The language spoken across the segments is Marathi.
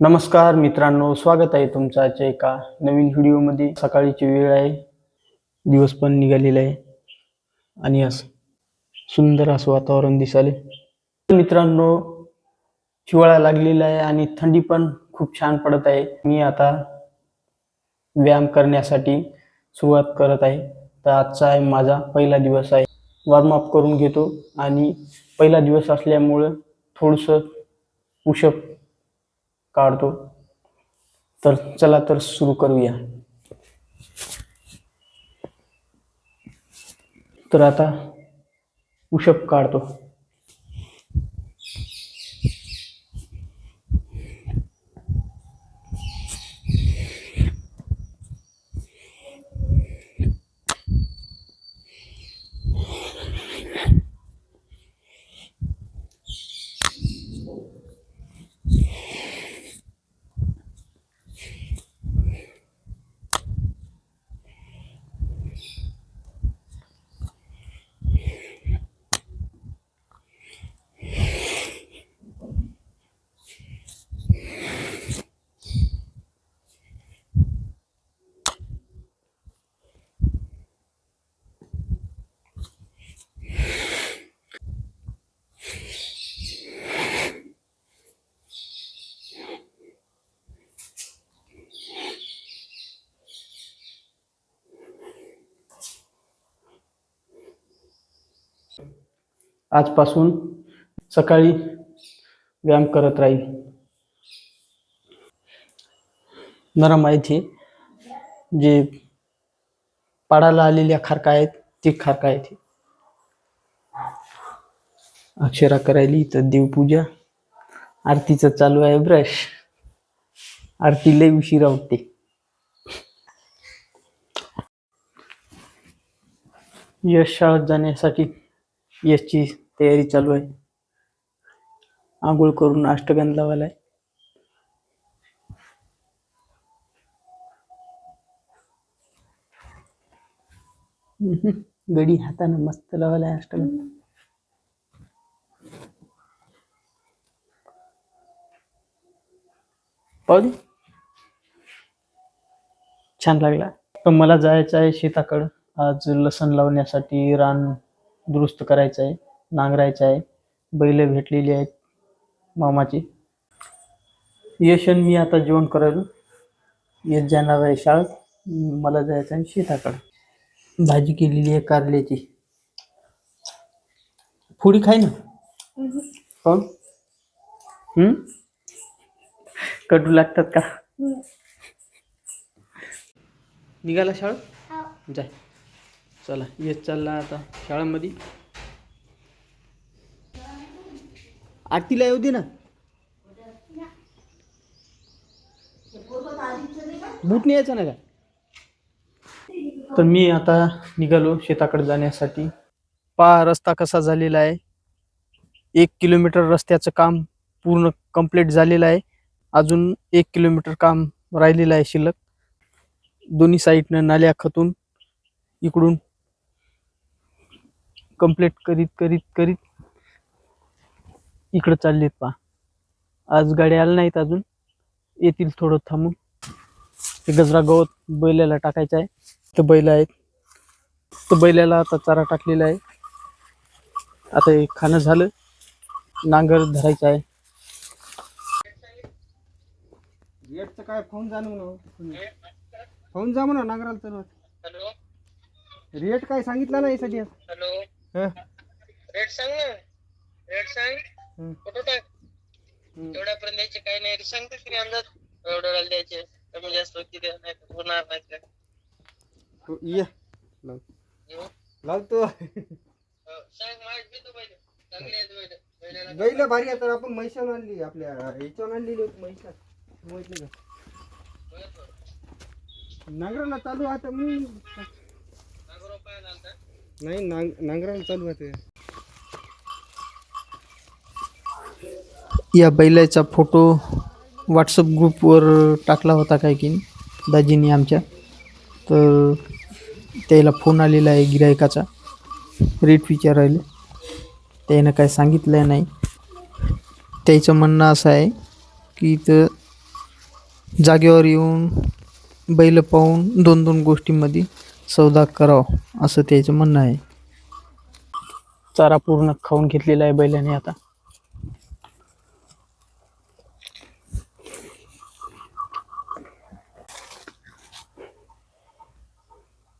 नमस्कार मित्रांनो स्वागत आहे तुमचं आजच्या एका नवीन व्हिडिओमध्ये. सकाळीची वेळ आहे दिवस पण निघालेला आहे आणि असं सुंदर असं वातावरण दिसाले मित्रांनो हिवाळा लागलेला आहे आणि थंडी पण खूप छान पडत आहे. मी आता व्यायाम करण्यासाठी सुरुवात करत आहे. तर आजचा आहे माझा पहिला दिवस आहे. वॉर्मअप करून घेतो आणि पहिला दिवस असल्यामुळं थोडंसं पुषप काढतो तर चला तर सुरू करूया. तर आता पुशअप काढतो आजपासून सकाळी व्यायाम करत राहील. नरम आहे ते जे पाडाला आलेल्या खारका आहेत ते खारका आहेत अक्षरा करायली तर देवपूजा. आरतीचं चालू आहे ब्रश आरती लय उशिरा उठते यश शाळेत जाण्यासाठी यशची तयारी चालू आहे. आंघोळ करून अष्टगंध लावायला आहे गडी हातानं मस्त लावायला आहे अष्टगंध पाहू छान लागला. तर मला जायचं आहे शेताकडं. आज लसण लावण्यासाठी रान दुरुस्त करायचं आहे. नांगरायचं आहे बैल भेटलेली आहेत मामाची. यश आणि मी आता जेवण करायलो यश जाणार आहे शाळेत. मला जायचं आहे शेताकडं. भाजी केलेली आहे कारल्याची. फुडी खाय ना? कोण हम्म? कडू लागतात का? निघाला शाळेत? जाय. चला येत चालला आता शाळेमध्ये. आरतीला येऊ दे ना. बूट नाही यायचं ना का तर मी आता निघालो शेताकडे जाण्यासाठी. पहा रस्ता कसा झालेला आहे. एक किलोमीटर रस्त्याचं काम पूर्ण कंप्लीट झालेलं आहे. अजून एक किलोमीटर काम राहिलेलं आहे शिल्लक. दोन्ही साईडनं नाल्या खतून इकडून कंप्लीट करीत करीत करीत इकडं चाललेत पहा. आज गाड्या आल्या नाहीत अजून. येतील थोडं थांबून. ते गजरा गवत बैलाला टाकायचं आहे. तर बैल आहेत. तर बैलाला आता चारा टाकलेला आहे. आता हे खाणं झालं. नांगर धरायचं आहे. रेटचं काय फोन जा म्हणून? फोन जा म्हणा नांगराला तर. हॅलो. रेट काय सांगितला नाही सध्या? हॅलो. हं? रेट सांग ना. रेट सांग. टाक. एवढ्यापर्यंत द्यायचे काही नाही. सांग तर किती अंदाज एवढ्याला द्यायचे. कमी जास्त होती द्या नाही तर होणार नाही का हो, ये. लाव. हं? लावतो. हो, सांग माहीत घेतो पाहिजे चांगले आहेत बैल. बैलाला बैल भारी आहे तर आपण म्हैशान आणली. आपल्या याच्यावर आणलेली होती म्हैशान माहीत नाही का बरं, बरं. नांगराला चालू आता. मी आलता. नाही नांग नांगराला चालू आहे या बैलाचा फोटो व्हॉट्सअप ग्रुपवर टाकला होता काय की दाजींनी आमच्या. तर त्याला फोन आलेला आहे गिरायकाचा. रेट विचारायला. त्यानं काय सांगितलं नाही. त्याचं म्हणणं असं आहे की इथं जागेवर येऊन बैल पाहून दोन दोन गोष्टींमध्ये सौदा करावा असं त्याचं म्हणणं आहे. चारा पूर्ण खाऊन घेतलेला आहे बैलाने आता.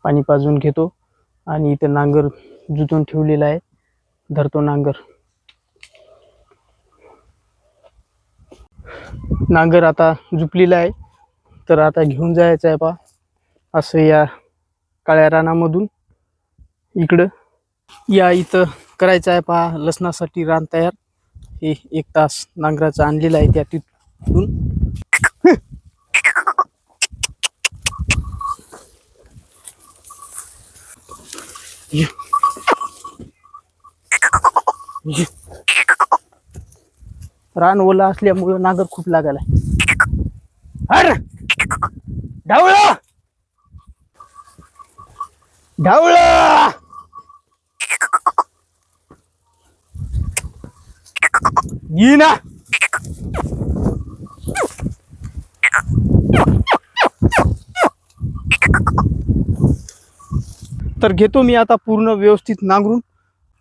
पाणी पाजून घेतो. आणि इथं नांगर जुतून ठेवलेला आहे. धरतो नांगर. नांगर आता झुपलेला आहे. तर आता घेऊन जायचं आहे पा असं या काळ्या रानामधून. इकडं. या इथं करायचं आहे पा लसणासाठी रान तयार. हे एक तास नांगराचं आणलेलं आहे त्या तिथून. रान ओला असल्यामुळं नागर खूप लागायला. अरे! ढावळा! ढावळा! ये ना! तर घेतो मी आता पूर्ण व्यवस्थित नांगरून.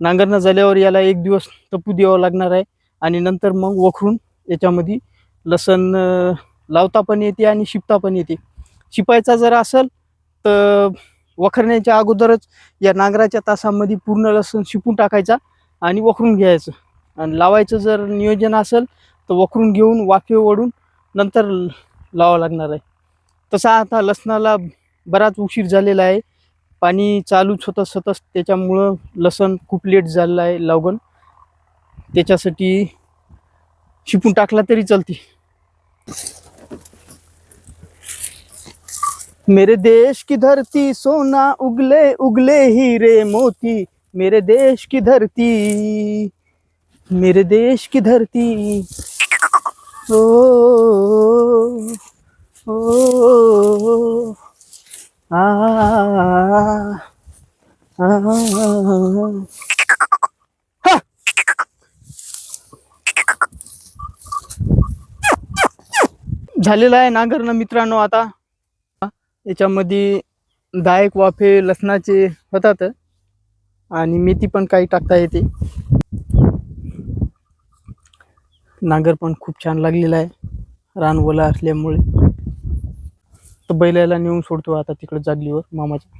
नांगरणं झाल्यावर याला एक दिवस तपू द्यावं लागणार आहे. आणि नंतर मग वखरून याच्यामध्ये लसण लावता पण येते आणि शिपता पण येते. शिपायचा जर असेल तर वखरण्याच्या अगोदरच या नांगराच्या तासामध्ये पूर्ण लसण शिपून टाकायचा आणि वखरून घ्यायचं. आणि लावायचं जर नियोजन असेल तर वखरून घेऊन वाफे ओढून नंतर लावावं लागणार आहे. तसा आता लसणाला बराच उशीर झालेला आहे. पाणी चालूच होतं सतत त्याच्यामुळं लसण खूप लेट झालेलं आहे लावगण त्याच्यासाठी शिपून टाकला तरी चालते मेरे देश की धरती सोना उगले उगले हीरे मोती मेरे देश की धरती मेरे देश की धरती ओ ओ ओ, ओ, ओ झालेलं आहे नांगरणं मित्रांनो आता याच्यामध्ये दायक वाफे लसणाचे होतात आणि मेथी पण काही टाकता येते नांगर पण खूप छान लागलेला आहे रान ओला असल्यामुळे तर बैलाला नेऊन सोडतो आता तिकडे जागलीवर मामाच्या.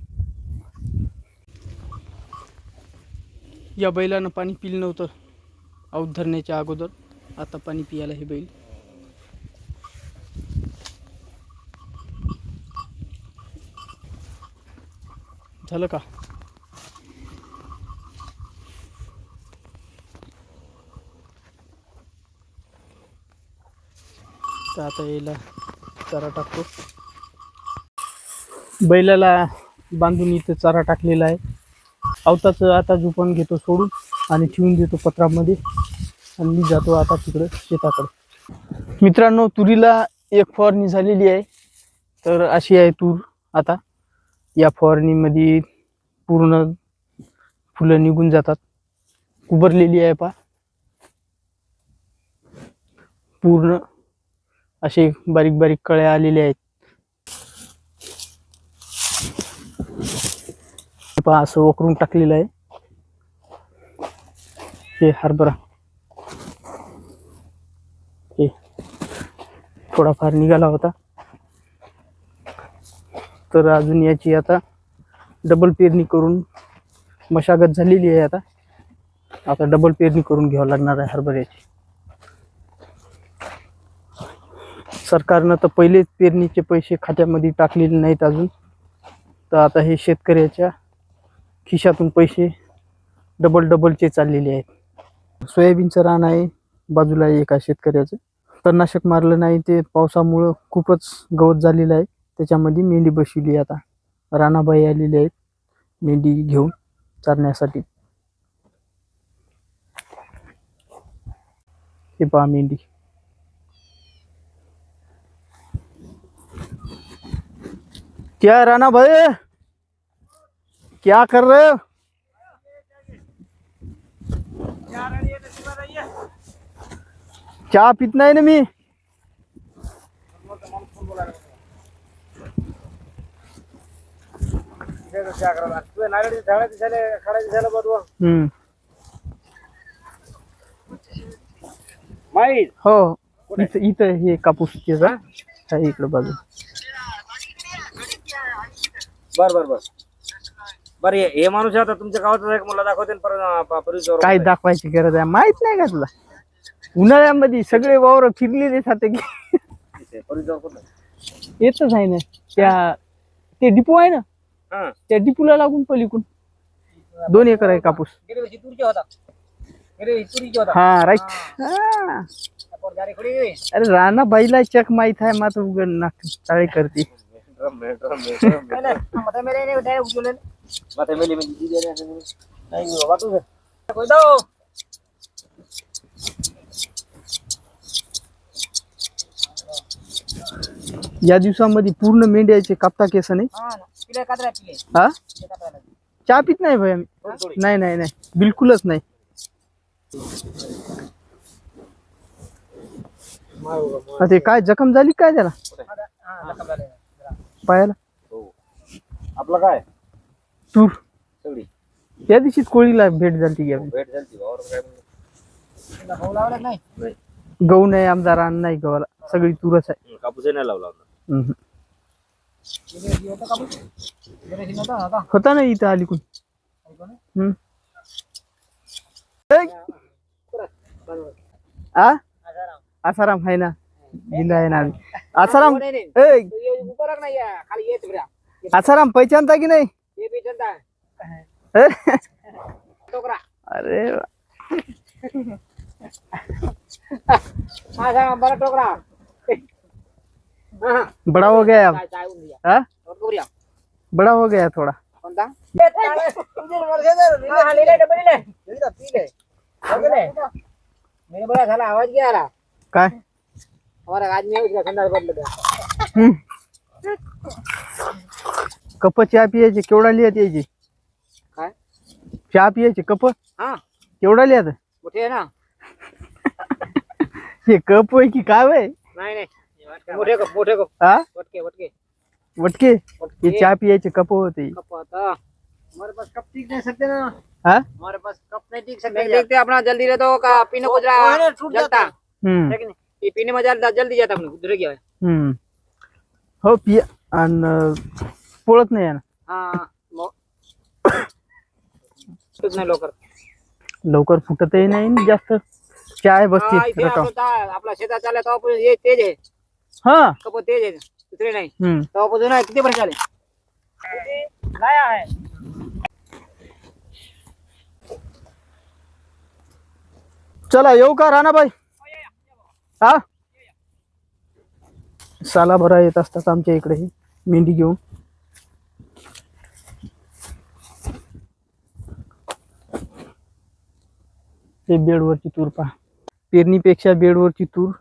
या बैलानं पाणी पिलं नव्हतं औत धरण्याच्या अगोदर. आता पाणी पियाला हे बैल. झालं का? तर आता यायला चारा टाकतो. बैलाला बांधून इथं चारा टाकलेला आहे. अवताचं आता झोपण घेतो सोडून आणि ठेवून देतो पत्रामध्ये. आणि मी जातो आता तिकडं शेताकडे. मित्रांनो तुरीला एक फवारणी झालेली आहे. तर अशी आहे तूर आता. या फवारणीमध्ये पूर्ण फुलं निघून जातात. कुबरलेली आहे पा पूर्ण असे बारीक बारीक कळ्या आलेल्या आहेत. पहा असं वकरून टाकलेलं आहे. हे हरभरा हे थोडाफार निघाला होता. तर अजून याची आता डबल पेरणी करून मशागत झालेली आहे आता. आता डबल पेरणी करून घ्यावं लागणार आहे हरभऱ्याची सरकारनं तर पहिलेच पेरणीचे पैसे खात्यामध्ये टाकलेले नाहीत अजून. तर आता हे शेतकऱ्याच्या खिशातून पैसे डबल डबलचे चाललेले आहेत. सोयाबीनचं रान आहे बाजूला आहे एका शेतकऱ्याचं. तणनाशक मारलं नाही ते पावसामुळं खूपच गवत झालेलं आहे. त्याच्यामध्ये मेंढी बसवली आता. राणाबाई आलेली आहेत मेंढी घेऊन चारण्यासाठी. हे पहा मेंढी. क्या राणाबाई क्या कर रहे हो? चहा पित नाही ना मी. हम्म. माहीत? हो. इथं इथं हे कापूस त्याचा इकडं बाजू बर बर बर. बर हे हे माणूस आता तुमच्या गावातच एक मला दाखवते काय दाखवायची गरज आहे? माहीत नाही का तुला? उन्हाळ्यामध्ये सगळे वावर फिरलेले साते की येतच आहे ना. त्या ते डिपो आहे ना? हा. त्या डिपूला लागून पलीकून. दोन एकर आहे कापूस. हा राईट. अरे राणा बाईला चक माहीत आहे मात्र उघड नाक चाळे करते. या दिवसामध्ये पूर्ण मेंढ्याचे कापता केस नाही? हा. हा. चहा पित नाही भाई आम्ही. नाही नाही नाही. बिलकुलच नाही. ते काय जखम झाली काय त्याला? हा. पायाला आपलं काय? तूर. सगळी. त्या दिवशीच कोळीला भेट झाली की आपली. भेट झाली भावावर काय म्हणलं? भाऊ लावला नाही. नाही. गहू नाही आमदार रान नाही गव्हाला. सगळी तूरच आहे. कापूसही नाही लावला हम्म. कापूस? होता ना इथं अलीकून हम्म. ऐ, आ? आसाराम आहे ना. जिल्हा आहे ना आम्ही. आसाराम ऐ, खाली येत बऱ्या आसाराम पहिचानता की नाही? ये टोकरा. अरे जा बरा टोकरा. हा. बड़ा हो गया अब. हाँ? बड़ा हो गया थोड़ा. कोणता? ले ले डबल ले ले दा पी ले ले मेरे बड़ा झाला आवाज रहा? काय? हमारा है संडास बदल गया। हम्म. कप चहा पियाचे केवढा लिहत यायचे काय? चहा पियाचे कप? हा। केवढा लिहत मोठे ना। हे कप होय की काय होय नाही नाही। मोठे कप मोठे कप हा? वटके वटके। वटके? हे चहा पियाचे कप होते। कप आता। हमारे पास कप ठीक नहीं सकते ना। हा? हमारे पास कप नहीं ठीक सकते। देखते अपना जल्दी रहता हो का पीने को जरा जलता। हम्म। है ये पीने में जल्दी जल्दी जाता अपने उधर गया हम्म। हो पिया आणि पोळत नाही आहे ना? हाँ मो- कुछ नाही लवकर लवकर फुटतही नाही आणि जास्त हा, बसते इथे रकाम आपलं ता- आपला शेतात चालला तेव्हा हे तेज आहे हा। कप तेज आहे दुसरे नाही। हम्म। तेव्हापासून आहे किती वर्ष झाले काय आहे चला येऊ का राणाबाई हा? साला भरा येत असतात आमच्या इकडे. मेंढी घेऊन. ते बेडवरची तूर पहा. पेरणीपेक्षा बेडवरची तूर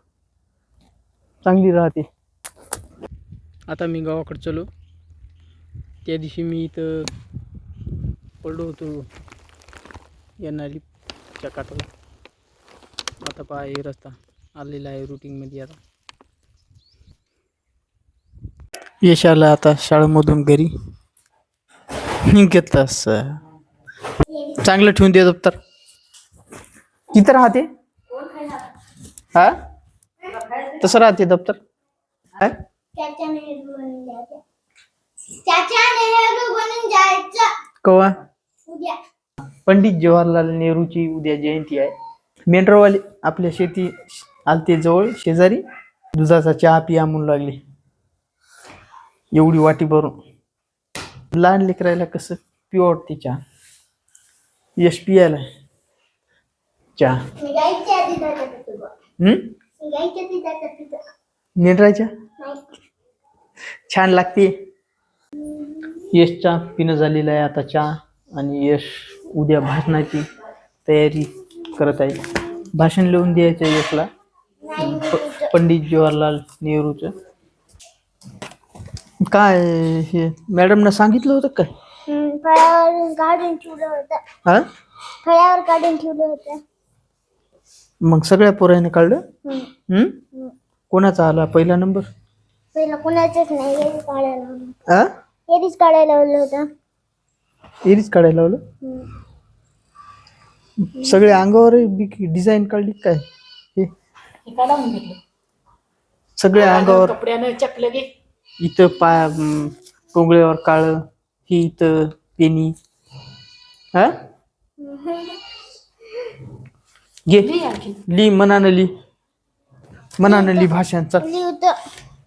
चांगली राहते. आता मी गावाकडे चलो. त्या दिवशी मी इथं पडलो होतो. या नालीच्या काटाला आता पहा हे रस्ता. आलेला आहे रुटीनमध्ये आता. यश आला आता शाळेमधून घरी. निघत असं. चांगलं ठेवून दे दप्तर. किती राहते? हा? तसं राहते दप्तर? हा? चाचा नेहरू बनून जायचं. चाचा नेहरू बनून जायचं. कवा? उद्या. पंडित जवाहरलाल नेहरूची उद्या जयंती आहे. मेंढरवाले आपल्या शेती आलते जवळ शेजारी. दुधाचा चहा पिया म्हणू लागले. एवढी वाटी भरून. लहान लेकरायला कसं पिऊ वाटते चहा. यश पियाला चहा. नाही. छान लागते. यशचा पिणं झालेलं आहे आता चहा. आणि यश उद्या भाषणाची तयारी करत आहे. भाषण लिहून द्यायचं यशला. पंडित जवाहरलाल नेहरूचं. काय हे मॅडमनं सांगितलं होतं काय? फळ्यावर काढून ठेवलं होतं. हा? फळ्यावर काढून ठेवलं होतं. मग सगळ्या पोराने काढलं? हम्म. कोणाचा आला पहिला नंबर? पहिलं कुणाचंच नाही हेच काढायला लावलं. हेच काढायला लावलं होतं. एरीच काढायला लावलं? हम्म. सगळे अंगावर डिझाईन काढली काय? हे हे घेतलं. सगळे अंगावर कपड्यानं चकलं गे इथं पाय टोंगळ्यावर काळ ही इथं पेनी हा? घे. लिही आणखी. ली मनानं ली. मनानं ली लिहितं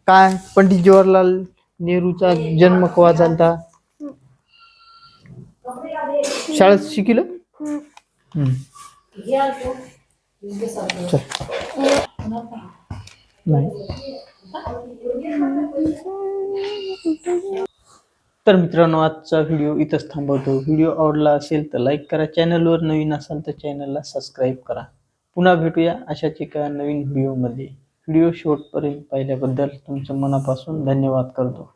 काय? पंडित जवाहरलाल नेहरूचा जन्म केव्हा झालता? शाळेत शिकलं? हम्म. हे चल. तर मित्रांनो आजचा व्हिडिओ इथंच थांबवतो. व्हिडिओ आवडला असेल तर लाईक करा. चॅनलवर नवीन असाल तर चॅनलला सबस्क्राईब करा. पुन्हा भेटूया अशाच एका नवीन व्हिडिओमध्ये. व्हिडिओ शेवटपर्यंत पाहिल्याबद्दल तुमचं मनापासून धन्यवाद करतो.